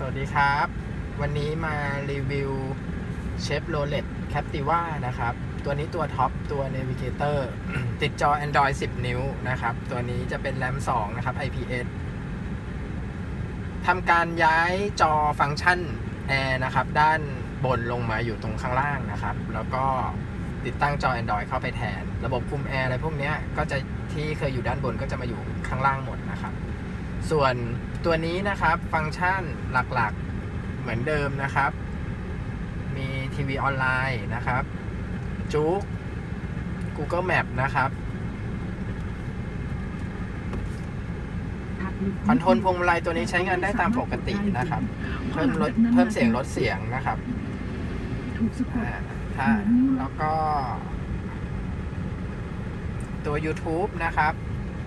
สวัสดีครับ วันนี้มารีวิวเชฟโรเลตแคปติว่านะครับ ตัวนี้ตัวท็อปตัว Navigator ติดจอ Android 10 นิ้วนะครับ ตัวนี้จะเป็นแรม2 นะครับ IPS ทำการย้ายจอฟังก์ชันแอร์นะครับ ด้านบนลงมาอยู่ตรงข้างล่างนะครับ แล้วก็ติดตั้งจอ Android เข้าไปแทน ระบบคุมแอร์อะไรพวกนี้ก็จะที่เคยอยู่ด้านบนก็จะมาอยู่ข้างล่างหมดนะครับ ส่วนตัวนี้นะครับฟังก์ชันหลักๆเหมือนเดิมนะครับ มีทีวีออนไลน์นะครับจุก Google Map นะครับคอนโทรลพวงมาลัยตัวนี้ใช้งานได้ตามปกตินะครับ เพิ่มลดเพิ่มเสียงลดเสียงนะครับถ้าแล้วก็ ตัว YouTube นะครับ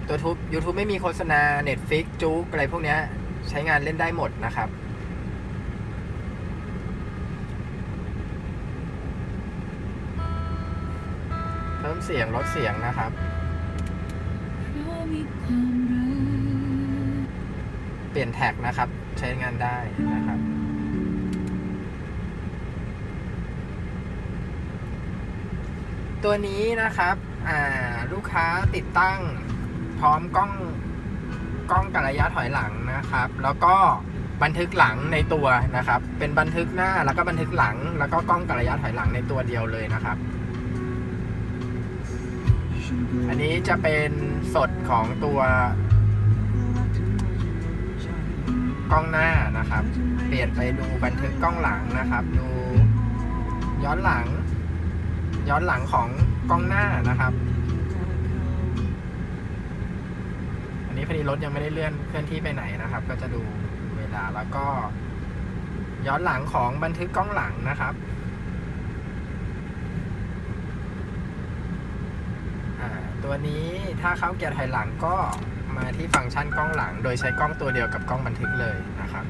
ตัว YouTube YouTube ไม่มีโฆษณา Netflix จุกอะไรพวกเนี้ยใช้งานเล่นได้หมดนะครับ เพิ่มเสียงลดเสียงนะครับเพราะมีความรักเปลี่ยนแท็กนะครับ ใช้งานได้นะครับตัวนี้นะครับอ่าลูกค้าติดตั้ง พร้อมกล้องกล้องกับระยะถอยหลังนะครับ แล้วก็บันทึกหลังในตัวนะครับ เป็นบันทึกหน้าแล้วก็บันทึกหลัง แล้วก็กล้องกับระยะถอยหลังในตัวเดียวเลยนะครับ อันนี้จะเป็นสดของตัวกล้องหน้านะครับ เปลี่ยนไปดูบันทึกกล้องหลังนะครับ ดูย้อนหลัง ย้อนหลังของกล้องหน้านะครับ พอดีรถยังไม่ได้เลื่อนเคลื่อนที่ไปไหนนะครับ ก็จะดูเวลาแล้วก็ ย้อนหลังของบันทึกกล้องหลังนะครับตัวนี้ถ้าเข้าเกียร์ถอยหลังก็มาที่ฟังก์ชันกล้องหลัง โดยใช้กล้องตัวเดียวกับกล้องบันทึกเลยนะครับ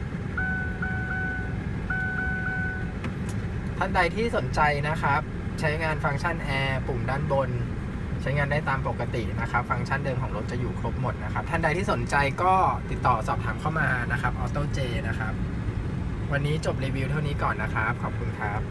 ท่านใดที่สนใจนะครับ ใช้งานฟังก์ชันแอร์ปุ่มด้านบน ใช้งานได้ตามปกตินะครับ ฟังก์ชันเดิมของรถจะอยู่ครบหมดนะครับ ท่านใดที่สนใจก็ติดต่อสอบถามเข้ามานะครับออโต้เจนะครับ วันนี้จบรีวิวเท่านี้ก่อนนะครับ ขอบคุณครับ